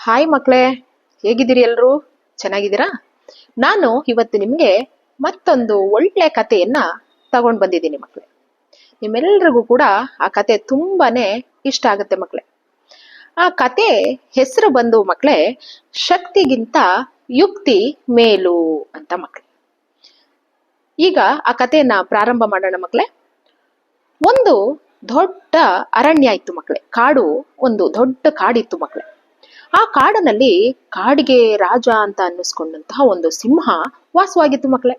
Hi ಮಕ್ಕಳೇ, ಹೇಗಿದ್ದೀರಿ ಎಲ್ಲರೂ ಚೆನ್ನಾಗಿದ್ದೀರಾ? ನಾನು ಇವತ್ತು ನಿಮಗೆ ಮತ್ತೊಂದು ಒಳ್ಳೆ ಕಥೆಯನ್ನ ತಗೊಂಡು ಬಂದಿದ್ದೀನಿ ಮಕ್ಕಳೇ. ನಿಮ್ಮೆಲ್ರಿಗೂ ಕೂಡ ಆ ಕತೆ ತುಂಬಾನೇ ಇಷ್ಟ ಆಗುತ್ತೆ ಮಕ್ಕಳೇ. ಆ ಕತೆ ಹೆಸರು ಬಂದು ಮಕ್ಕಳೇ, ಶಕ್ತಿಗಿಂತ ಯುಕ್ತಿ ಮೇಲು ಅಂತ ಮಕ್ಕಳೇ. ಈಗ ಆ ಕಥೆಯನ್ನ ಪ್ರಾರಂಭ ಮಾಡೋಣ ಮಕ್ಕಳೇ. ಒಂದು ದೊಡ್ಡ ಅರಣ್ಯ ಇತ್ತು ಮಕ್ಕಳೇ, ಕಾಡು, ಒಂದು ದೊಡ್ಡ ಕಾಡಿತ್ತು ಮಕ್ಕಳೇ. ಆ ಕಾಡಿನಲ್ಲಿ ಕಾಡಿಗೆ ರಾಜ ಅಂತ ಅನ್ನಿಸ್ಕೊಂಡಂತಹ ಒಂದು ಸಿಂಹ ವಾಸವಾಗಿತ್ತು ಮಕ್ಕಳೇ.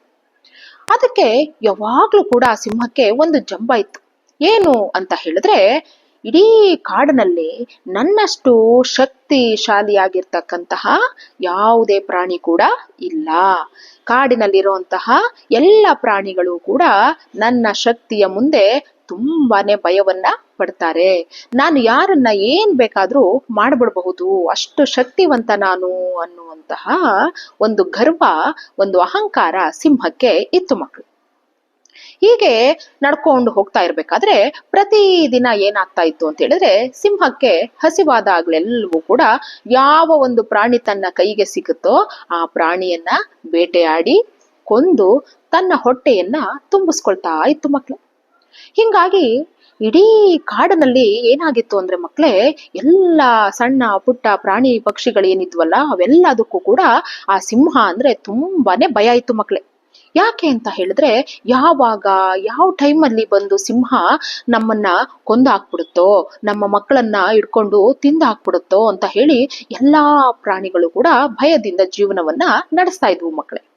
ಅದಕ್ಕೆ ಯಾವಾಗ್ಲೂ ಕೂಡ ಆ ಸಿಂಹಕ್ಕೆ ಒಂದು ಜಂಬ ಇತ್ತು. ಏನು ಅಂತ ಹೇಳಿದ್ರೆ ಇಡೀ ಕಾಡಿನಲ್ಲಿ ನನ್ನಷ್ಟು ಶಕ್ತಿಶಾಲಿಯಾಗಿರ್ತಕ್ಕಂತಹ ಯಾವುದೇ ಪ್ರಾಣಿ ಕೂಡ ಇಲ್ಲ. ಕಾಡಿನಲ್ಲಿರುವಂತಹ ಎಲ್ಲ ಪ್ರಾಣಿಗಳು ಕೂಡ ನನ್ನ ಶಕ್ತಿಯ ಮುಂದೆ ತುಂಬಾನೇ ಭಯವನ್ನ ಪಡ್ತಾರೆ. ನಾನು ಯಾರನ್ನ ಏನ್ ಬೇಕಾದ್ರೂ ಮಾಡ್ಬಿಡ್ಬಹುದು, ಅಷ್ಟು ಶಕ್ತಿವಂತ ನಾನು ಅನ್ನುವಂತಹ ಒಂದು ಗರ್ವ, ಒಂದು ಅಹಂಕಾರ ಸಿಂಹಕ್ಕೆ ಇತ್ತು ಮಕ್ಕಳು. ಹೀಗೆ ನಡ್ಕೊಂಡು ಹೋಗ್ತಾ ಇರ್ಬೇಕಾದ್ರೆ ಪ್ರತಿದಿನ ಏನಾಗ್ತಾ ಇತ್ತು ಅಂತ ಹೇಳಿದ್ರೆ ಸಿಂಹಕ್ಕೆ ಹಸಿವಾದಾಗ್ಲೆಲ್ಲವೂ ಕೂಡ ಯಾವ ಒಂದು ಪ್ರಾಣಿ ತನ್ನ ಕೈಗೆ ಸಿಗುತ್ತೋ ಆ ಪ್ರಾಣಿಯನ್ನ ಬೇಟೆಯಾಡಿ ಕೊಂದು ತನ್ನ ಹೊಟ್ಟೆಯನ್ನ ತುಂಬಿಸ್ಕೊಳ್ತಾ ಇತ್ತು ಮಕ್ಳು. ಹಿಂಗಾಗಿ ಇಡೀ ಕಾಡಿನಲ್ಲಿ ಏನಾಗಿತ್ತು ಅಂದ್ರೆ ಮಕ್ಳೆ, ಎಲ್ಲ ಸಣ್ಣ ಪುಟ್ಟ ಪ್ರಾಣಿ ಪಕ್ಷಿಗಳೇನಿದ್ವಲ್ಲ, ಅವೆಲ್ಲದಕ್ಕೂ ಕೂಡ ಆ ಸಿಂಹ ಅಂದ್ರೆ ತುಂಬಾನೇ ಭಯ ಇತ್ತು ಮಕ್ಳೇ. ಯಾಕೆ ಅಂತ ಹೇಳಿದ್ರೆ ಯಾವಾಗ, ಯಾವ ಟೈಮಲ್ಲಿ ಬಂದು ಸಿಂಹ ನಮ್ಮನ್ನ ಕೊಂದಾಕ್ಬಿಡುತ್ತೋ, ನಮ್ಮ ಮಕ್ಕಳನ್ನ ಇಟ್ಕೊಂಡು ತಿಂದಾಕ್ಬಿಡುತ್ತೋ ಅಂತ ಹೇಳಿ ಎಲ್ಲಾ ಪ್ರಾಣಿಗಳು ಕೂಡ ಭಯದಿಂದ ಜೀವನವನ್ನ ನಡೆಸ್ತಾ ಇದ್ವು ಮಕ್ಕಳೇ.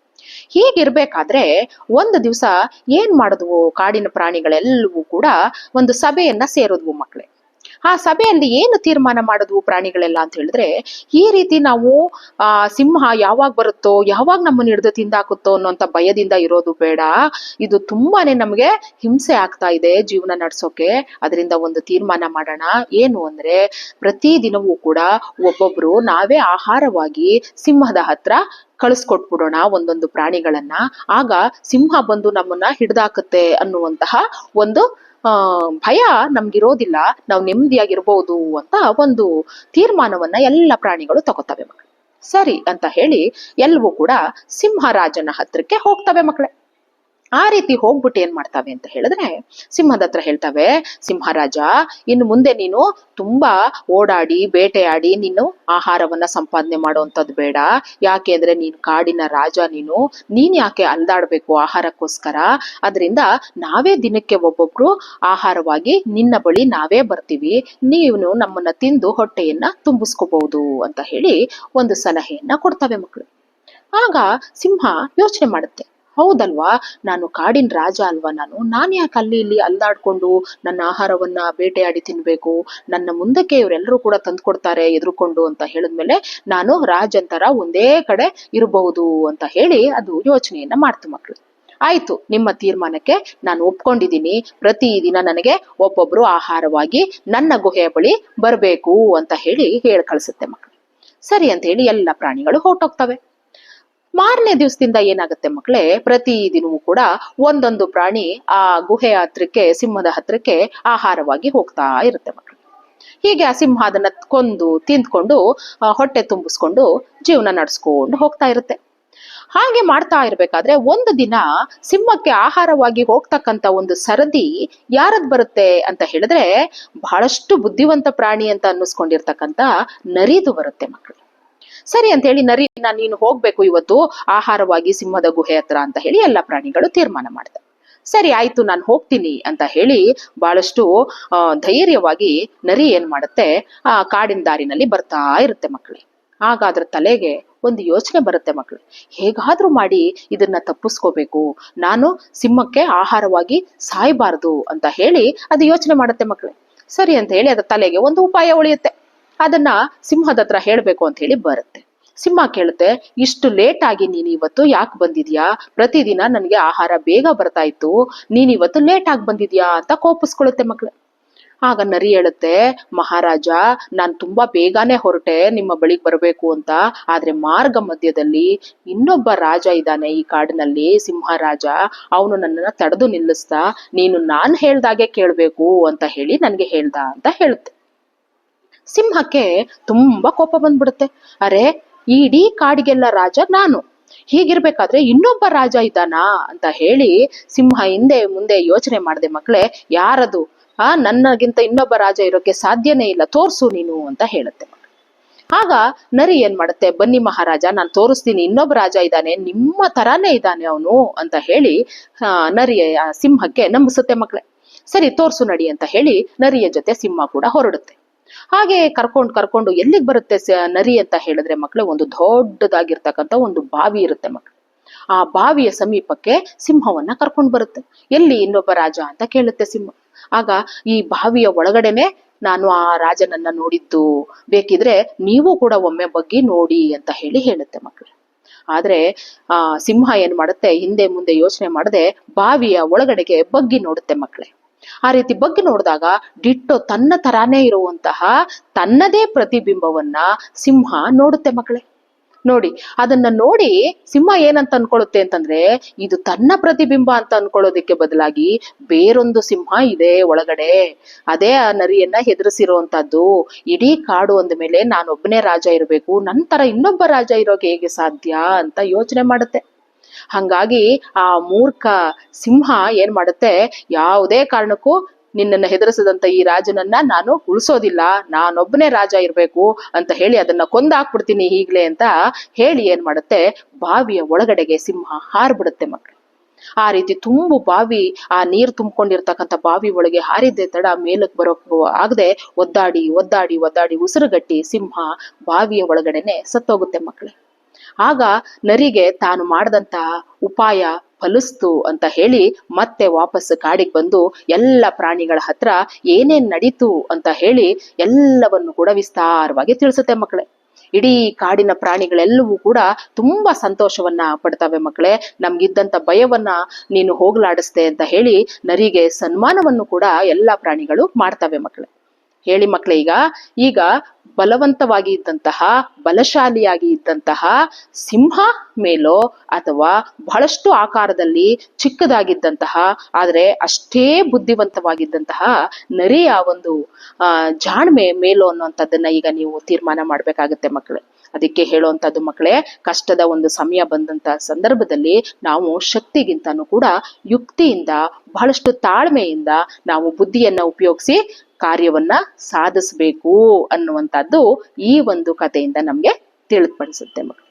ಹೀಗಿರ್ಬೇಕಾದ್ರೆ ಒಂದು ದಿವಸ ಏನ್ ಮಾಡಿದ್ವು? ಕಾಡಿನ ಪ್ರಾಣಿಗಳೆಲ್ಲವೂ ಕೂಡ ಒಂದು ಸಭೆಯನ್ನ ಸೇರಿದ್ವು ಮಕ್ಕಳೇ. ಆ ಸಭೆಯಲ್ಲಿ ಏನು ತೀರ್ಮಾನ ಮಾಡಿದ್ವು ಪ್ರಾಣಿಗಳೆಲ್ಲ ಅಂತ ಹೇಳಿದ್ರೆ, ಈ ರೀತಿ ನಾವು, ಆ, ಸಿಂಹ ಯಾವಾಗ ಬರುತ್ತೋ, ಯಾವಾಗ ನಮ್ಮನ್ನ ಹಿಡಿದು ತಿಂದಾಕುತ್ತೋ ಅನ್ನೋಂಥ ಭಯದಿಂದ ಇರೋದು ಬೇಡ. ಇದು ತುಂಬಾನೇ ನಮಗೆ ಹಿಂಸೆ ಆಗ್ತಾ ಇದೆ ಜೀವನ ನಡ್ಸೋಕೆ. ಅದರಿಂದ ಒಂದು ತೀರ್ಮಾನ ಮಾಡೋಣ. ಏನು ಅಂದ್ರೆ, ಪ್ರತಿ ದಿನವೂ ಕೂಡ ಒಬ್ಬೊಬ್ರು ನಾವೇ ಆಹಾರವಾಗಿ ಸಿಂಹದ ಹತ್ರ ಕಳಿಸ್ಕೊಟ್ಬಿಡೋಣ ಒಂದೊಂದು ಪ್ರಾಣಿಗಳನ್ನ. ಆಗ ಸಿಂಹ ಬಂದು ನಮ್ಮನ್ನ ಹಿಡ್ದಾಕತ್ತೆ ಅನ್ನುವಂತಹ ಒಂದು ಭಯ ನಮ್ಗಿರೋದಿಲ್ಲ. ನಾವು ನೆಮ್ಮದಿಯಾಗಿರ್ಬೋದು ಅಂತ ಒಂದು ತೀರ್ಮಾನವನ್ನ ಎಲ್ಲ ಪ್ರಾಣಿಗಳು ತಗೋತವೆ ಮಕ್ಕಳು ಸರಿ ಅಂತ ಹೇಳಿ ಎಲ್ಲವೂ ಕೂಡ ಸಿಂಹರಾಜನ ಹತ್ರಕ್ಕೆ ಹೋಗ್ತವೆ ಮಕ್ಕಳೇ ಆ ರೀತಿ ಹೋಗ್ಬಿಟ್ಟು ಏನ್ ಮಾಡ್ತಾವೆ ಅಂತ ಹೇಳಿದ್ರೆ ಸಿಂಹದ ಹತ್ರ ಹೇಳ್ತಾವೆ, ಸಿಂಹರಾಜ, ಇನ್ನು ಮುಂದೆ ನೀನು ತುಂಬಾ ಓಡಾಡಿ, ಬೇಟೆಯಾಡಿ, ನೀನು ಆಹಾರವನ್ನ ಸಂಪಾದನೆ ಮಾಡುವಂಥದ್ದು ಬೇಡ. ಯಾಕೆ ಅಂದ್ರೆ ನೀನು ಕಾಡಿನ ರಾಜ ನೀನು. ನೀನ್ ಯಾಕೆ ಅಲ್ದಾಡ್ಬೇಕು ಆಹಾರಕ್ಕೋಸ್ಕರ? ಅದರಿಂದ ನಾವೇ ದಿನಕ್ಕೆ ಒಬ್ಬೊಬ್ರು ಆಹಾರವಾಗಿ ನಿನ್ನ ಬಳಿ ನಾವೇ ಬರ್ತೀವಿ. ನೀವು ನಮ್ಮನ್ನ ತಿಂದು ಹೊಟ್ಟೆಯನ್ನ ತುಂಬಿಸ್ಕೋಬಹುದು ಅಂತ ಹೇಳಿ ಒಂದು ಸಲಹೆಯನ್ನ ಕೊಡ್ತವೆ ಮಕ್ಕಳು. ಆಗ ಸಿಂಹ ಯೋಚನೆ ಮಾಡುತ್ತೆ. ಹೌದಲ್ವಾ? ನಾನು ಕಾಡಿನ ರಾಜ ಅಲ್ವಾ ನಾನು? ನಾನು ಯಾಕೆ ಅಲ್ಲಿ ಇಲ್ಲಿ ಅಲ್ದಾಡ್ಕೊಂಡು ನನ್ನ ಆಹಾರವನ್ನ ಬೇಟೆಯಾಡಿ ತಿನ್ಬೇಕು? ನನ್ನ ಮುಂದಕ್ಕೆ ಇವರೆಲ್ಲರೂ ಕೂಡ ತಂದ್ಕೊಡ್ತಾರೆ ಎದುರುಕೊಂಡು ಅಂತ ಹೇಳಿದ್ಮೇಲೆ ನಾನು ರಾಜಂತರ ಒಂದೇ ಕಡೆ ಇರಬಹುದು ಅಂತ ಹೇಳಿ ಅದು ಯೋಚನೆಯನ್ನ ಮಾಡ್ತು ಮಕ್ಕಳು ಆಯ್ತು, ನಿಮ್ಮ ತೀರ್ಮಾನಕ್ಕೆ ನಾನು ಒಪ್ಕೊಂಡಿದ್ದೀನಿ. ಪ್ರತಿದಿನ ನನಗೆ ಒಬ್ಬೊಬ್ರು ಆಹಾರವಾಗಿ ನನ್ನ ಗುಹೆಯ ಬಳಿ ಬರಬೇಕು ಅಂತ ಹೇಳಿ ಹೇಳಿ ಕಳಿಸುತ್ತೆ ಮಕ್ಕಳು ಸರಿ ಅಂತ ಹೇಳಿ ಎಲ್ಲ ಪ್ರಾಣಿಗಳು ಹೊರಟೋಗ್ತವೆ. ಮಾರನೇ ದಿವಸದಿಂದ ಏನಾಗುತ್ತೆ ಮಕ್ಕಳೇ ಪ್ರತಿ ದಿನವೂ ಕೂಡ ಒಂದೊಂದು ಪ್ರಾಣಿ ಆ ಗುಹೆ ಹತ್ರಕ್ಕೆ, ಸಿಂಹದ ಹತ್ರಕ್ಕೆ ಆಹಾರವಾಗಿ ಹೋಗ್ತಾ ಇರುತ್ತೆ ಮಕ್ಕಳು ಹೀಗೆ ಆ ಸಿಂಹ ಅದನ್ನ ಕೊಂದು, ತಿಂದ್ಕೊಂಡು ಹೊಟ್ಟೆ ತುಂಬಿಸ್ಕೊಂಡು ಜೀವನ ನಡೆಸ್ಕೊಂಡು ಹೋಗ್ತಾ ಇರುತ್ತೆ. ಹಾಗೆ ಮಾಡ್ತಾ ಇರ್ಬೇಕಾದ್ರೆ ಒಂದು ದಿನ ಸಿಂಹಕ್ಕೆ ಆಹಾರವಾಗಿ ಹೋಗ್ತಕ್ಕಂತ ಒಂದು ಸರದಿ ಯಾರದ್ ಬರುತ್ತೆ ಅಂತ ಹೇಳಿದ್ರೆ, ಬಹಳಷ್ಟು ಬುದ್ಧಿವಂತ ಪ್ರಾಣಿ ಅಂತ ಅನ್ನಿಸ್ಕೊಂಡಿರ್ತಕ್ಕಂತ ನರಿದು ಬರುತ್ತೆ ಮಕ್ಕಳು ಸರಿ ಅಂತ ಹೇಳಿ ನರಿ, ನಾನು ನೀನು ಹೋಗ್ಬೇಕು ಇವತ್ತು, ಆಹಾರವಾಗಿ ಸಿಂಹದ ಗುಹೆ ಹತ್ರ ಅಂತ ಹೇಳಿ ಎಲ್ಲ ಪ್ರಾಣಿಗಳು ತೀರ್ಮಾನ ಮಾಡಿದೆ ಸರಿ, ಆಯ್ತು, ನಾನು ಹೋಗ್ತೀನಿ ಅಂತ ಹೇಳಿ ಬಹಳಷ್ಟು ಧೈರ್ಯವಾಗಿ ನರಿ ಏನ್ ಮಾಡುತ್ತೆ, ಆ, ಕಾಡಿನ ದಾರಿನಲ್ಲಿ ಬರ್ತಾ ಇರುತ್ತೆ ಮಕ್ಕಳೇ ಹಾಗಾದ್ರ ತಲೆಗೆ ಒಂದು ಯೋಚನೆ ಬರುತ್ತೆ ಮಕ್ಕಳು ಹೇಗಾದ್ರೂ ಮಾಡಿ ಇದನ್ನ ತಪ್ಪಿಸ್ಕೋಬೇಕು. ನಾನು ಸಿಂಹಕ್ಕೆ ಆಹಾರವಾಗಿ ಸಾಯಬಾರದು ಅಂತ ಹೇಳಿ ಅದು ಯೋಚನೆ ಮಾಡುತ್ತೆ ಮಕ್ಕಳೇ ಸರಿ ಅಂತ ಹೇಳಿ ಅದ್ರ ತಲೆಗೆ ಒಂದು ಉಪಾಯ ಉಳಿಯುತ್ತೆ. ಅದನ್ನ ಸಿಂಹದ ಹತ್ರ ಹೇಳ್ಬೇಕು ಅಂತ ಹೇಳಿ ಬರುತ್ತೆ. ಸಿಂಹ ಕೇಳುತ್ತೆ, ಇಷ್ಟು ಲೇಟ್ ಆಗಿ ನೀನು ಇವತ್ತು ಯಾಕೆ ಬಂದಿದ್ಯಾ? ಪ್ರತಿದಿನ ನನಗೆ ಆಹಾರ ಬೇಗ ಬರ್ತಾ ಇತ್ತು, ನೀನ್ ಇವತ್ತು ಲೇಟ್ ಆಗಿ ಬಂದಿದ್ಯಾ ಅಂತ ಕೋಪಿಸ್ಕೊಳ್ಳುತ್ತೆ ಮಕ್ಳು. ಆಗ ನರಿ ಹೇಳುತ್ತೆ, ಮಹಾರಾಜ, ನಾನ್ ತುಂಬಾ ಬೇಗನೆ ಹೊರಟೆ, ನಿಮ್ಮ ಬಳಿಗೆ ಬರಬೇಕು ಅಂತ. ಆದ್ರೆ ಮಾರ್ಗ ಮಧ್ಯದಲ್ಲಿ ಇನ್ನೊಬ್ಬ ರಾಜ ಇದ್ದಾನೆ ಈ ಕಾಡಿನಲ್ಲಿ, ಸಿಂಹರಾಜ. ಅವನು ನನ್ನನ್ನ ತಡೆದು ನಿಲ್ಲಿಸ್ತಾ, ನೀನು ನಾನ್ ಹೇಳ್ದಾಗೆ ಕೇಳ್ಬೇಕು ಅಂತ ಹೇಳಿ ನನ್ಗೆ ಹೇಳ್ದ ಅಂತ ಹೇಳುತ್ತೆ. ಸಿಂಹಕ್ಕೆ ತುಂಬಾ ಕೋಪ ಬಂದ್ಬಿಡುತ್ತೆ. ಅರೆ, ಇಡೀ ಕಾಡಿಗೆಲ್ಲ ರಾಜ ನಾನು. ಹೀಗಿರ್ಬೇಕಾದ್ರೆ ಇನ್ನೊಬ್ಬ ರಾಜ ಇದ್ದಾನಾ ಅಂತ ಹೇಳಿ ಸಿಂಹ ಹಿಂದೆ ಮುಂದೆ ಯೋಚನೆ ಮಾಡಿದೆ, ಮಕ್ಕಳೇ, ಯಾರದು? ಆ, ನನ್ನಗಿಂತ ಇನ್ನೊಬ್ಬ ರಾಜ ಇರೋಕೆ ಸಾಧ್ಯನೇ ಇಲ್ಲ, ತೋರ್ಸು ನೀನು ಅಂತ ಹೇಳುತ್ತೆ ಆಗ ನರಿ ಏನ್ ಮಾಡುತ್ತೆ, ಬನ್ನಿ ಮಹಾರಾಜ, ನಾನು ತೋರಿಸ್ತೀನಿ, ಇನ್ನೊಬ್ಬ ರಾಜ ಇದ್ದಾನೆ, ನಿಮ್ಮ ತರಾನೇ ಇದ್ದಾನೆ ಅವನು ಅಂತ ಹೇಳಿ ನರಿಯ ಸಿಂಹಕ್ಕೆ ನಂಬಿಸುತ್ತೆ ಮಕ್ಕಳೇ. ಸರಿ, ತೋರ್ಸು ನಡಿ ಅಂತ ಹೇಳಿ ನರಿಯ ಜೊತೆ ಸಿಂಹ ಕೂಡ ಹೊರಡುತ್ತೆ. ಹಾಗೆ ಕರ್ಕೊಂಡು ಕರ್ಕೊಂಡು ಎಲ್ಲಿಗೆ ಬರುತ್ತೆ ನರಿ ಅಂತ ಹೇಳಿದ್ರೆ ಮಕ್ಳು ಒಂದು ದೊಡ್ಡದಾಗಿರ್ತಕ್ಕಂಥ ಒಂದು ಬಾವಿ ಇರುತ್ತೆ ಮಕ್ಕಳು ಆ ಬಾವಿಯ ಸಮೀಪಕ್ಕೆ ಸಿಂಹವನ್ನ ಕರ್ಕೊಂಡು ಬರುತ್ತೆ. ಎಲ್ಲಿ ಇನ್ನೊಬ್ಬ ರಾಜ ಅಂತ ಕೇಳುತ್ತೆ ಸಿಂಹ. ಆಗ ಈ ಬಾವಿಯ ಒಳಗಡೆನೆ ನಾನು ಆ ರಾಜನನ್ನ ನೋಡಿದ್ದು. ಬೇಕಿದ್ರೆ ನೀವು ಕೂಡ ಒಮ್ಮೆ ಬಗ್ಗಿ ನೋಡಿ ಅಂತ ಹೇಳಿ ಹೇಳುತ್ತೆ ಮಕ್ಕಳು ಆದ್ರೆ ಆ ಸಿಂಹ ಏನ್ ಮಾಡುತ್ತೆ? ಹಿಂದೆ ಮುಂದೆ ಯೋಚನೆ ಮಾಡದೆ ಬಾವಿಯ ಒಳಗಡೆಗೆ ಬಗ್ಗಿ ನೋಡುತ್ತೆ ಮಕ್ಕಳೇ ಆ ರೀತಿ ಬಗ್ಗೆ ನೋಡಿದಾಗ ಡಿಟ್ಟೋ ತನ್ನ ತರಾನೇ ಇರುವಂತಹ ತನ್ನದೇ ಪ್ರತಿಬಿಂಬವನ್ನ ಸಿಂಹ ನೋಡುತ್ತೆ ಮಕ್ಕಳೇ. ನೋಡಿ, ಅದನ್ನ ನೋಡಿ ಸಿಂಹ ಏನಂತ ಅನ್ಕೊಳ್ಳುತ್ತೆ ಅಂತಂದ್ರೆ ಇದು ತನ್ನ ಪ್ರತಿಬಿಂಬ ಅಂತ ಅನ್ಕೊಳ್ಳೋದಕ್ಕೆ ಬದಲಾಗಿ ಬೇರೊಂದು ಸಿಂಹ ಇದೆ ಒಳಗಡೆ. ಅದೇ ಆ ನರಿಯನ್ನ ಹೆದರಿಸಿರುವಂತಹದ್ದು. ಇಡೀ ಕಾಡು ಅಂದ ಮೇಲೆ ನಾನೊಬ್ಬನೇ ರಾಜ ಇರಬೇಕು, ನಂತರ ಇನ್ನೊಬ್ಬ ರಾಜ ಇರೋಕೆ ಹೇಗೆ ಸಾಧ್ಯ ಅಂತ ಯೋಚನೆ ಮಾಡುತ್ತೆ. ಹಂಗಾಗಿ ಆ ಮೂರ್ಖ ಸಿಂಹ ಏನ್ ಮಾಡುತ್ತೆ? ಯಾವುದೇ ಕಾರಣಕ್ಕೂ ನಿನ್ನನ್ನು ಹೆದರಿಸದಂತ ಈ ರಾಜನನ್ನ ನಾನು ಉಳಿಸೋದಿಲ್ಲ, ನಾನೊಬ್ಬನೇ ರಾಜ ಇರಬೇಕು ಅಂತ ಹೇಳಿ ಅದನ್ನ ಕೊಂದಾಕ್ಬಿಡ್ತೀನಿ ಈಗ್ಲೇ ಅಂತ ಹೇಳಿ ಏನ್ ಮಾಡುತ್ತೆ? ಬಾವಿಯ ಒಳಗಡೆಗೆ ಸಿಂಹ ಹಾರ್ಬಿಡುತ್ತೆ ಮಕ್ಕಳು ಆ ರೀತಿ ತುಂಬು ಬಾವಿ, ಆ ನೀರು ತುಂಬಿಕೊಂಡಿರ್ತಕ್ಕಂಥ ಬಾವಿ ಒಳಗೆ ಹಾರಿದ್ದೆ ತಡ ಮೇಲಕ್ಕೆ ಬರೋಕ್ಕೂ ಆಗದೆ ಒದ್ದಾಡಿ ಒದ್ದಾಡಿ ಒದ್ದಾಡಿ ಉಸಿರುಗಟ್ಟಿ ಸಿಂಹ ಬಾವಿಯ ಒಳಗಡೆನೆ ಸತ್ತೋಗುತ್ತೆ ಮಕ್ಕಳೇ ಆಗ ನರಿಗೆ ತಾನು ಮಾಡದಂತ ಉಪಾಯ ಫಲಿಸ್ತು ಅಂತ ಹೇಳಿ ಮತ್ತೆ ವಾಪಸ್ ಕಾಡಿಗೆ ಬಂದು ಎಲ್ಲ ಪ್ರಾಣಿಗಳ ಹತ್ರ ಏನೇನ್ ನಡೀತು ಅಂತ ಹೇಳಿ ಎಲ್ಲವನ್ನು ಕೂಡ ವಿಸ್ತಾರವಾಗಿ ತಿಳಿಸುತ್ತೆ ಮಕ್ಕಳೇ. ಇಡೀ ಕಾಡಿನ ಪ್ರಾಣಿಗಳೆಲ್ಲವೂ ಕೂಡ ತುಂಬಾ ಸಂತೋಷವನ್ನ ಪಡ್ತವೆ ಮಕ್ಕಳೇ. ನಮ್ಗಿದ್ದಂತ ಭಯವನ್ನ ನೀನು ಹೋಗ್ಲಾಡಿಸ್ದೆ ಅಂತ ಹೇಳಿ ನರಿಗೆ ಸನ್ಮಾನವನ್ನು ಕೂಡ ಎಲ್ಲಾ ಪ್ರಾಣಿಗಳು ಮಾಡ್ತವೆ ಮಕ್ಕಳೇ. ಹೇಳಿ ಮಕ್ಕಳೇ ಈಗ ಈಗ ಬಲವಂತವಾಗಿ ಇದ್ದಂತಹ, ಬಲಶಾಲಿಯಾಗಿ ಇದ್ದಂತಹ ಸಿಂಹ ಮೇಲೋ ಅಥವಾ ಬಹಳಷ್ಟು ಆಕಾರದಲ್ಲಿ ಚಿಕ್ಕದಾಗಿದ್ದಂತಹ, ಆದರೆ ಅಷ್ಟೇ ಬುದ್ಧಿವಂತವಾಗಿದ್ದಂತಹ ನರಿಯ ಒಂದು ಜಾಣ್ಮೆ ಮೇಲೋ ಅನ್ನುವಂಥದ್ದನ್ನ ಈಗ ನೀವು ತೀರ್ಮಾನ ಮಾಡ್ಬೇಕಾಗತ್ತೆ ಮಕ್ಕಳೇ ಅದಕ್ಕೆ ಹೇಳುವಂತದ್ದು ಮಕ್ಕಳೇ ಕಷ್ಟದ ಒಂದು ಸಮಯ ಬಂದಂತ ಸಂದರ್ಭದಲ್ಲಿ ನಾವು ಶಕ್ತಿಗಿಂತನೂ ಕೂಡ ಯುಕ್ತಿಯಿಂದ, ಬಹಳಷ್ಟು ತಾಳ್ಮೆಯಿಂದ ನಾವು ಬುದ್ಧಿಯನ್ನ ಉಪಯೋಗಿಸಿ ಕಾರ್ಯವನ್ನ ಸಾಧಿಸಬೇಕು ಅನ್ನುವಂಥದ್ದು ಈ ಒಂದು ಕಥೆಯಿಂದ ನಮಗೆ ತಿಳಿದ್ಪಡಿಸುತ್ತೆ ಮಕ್ಕಳು.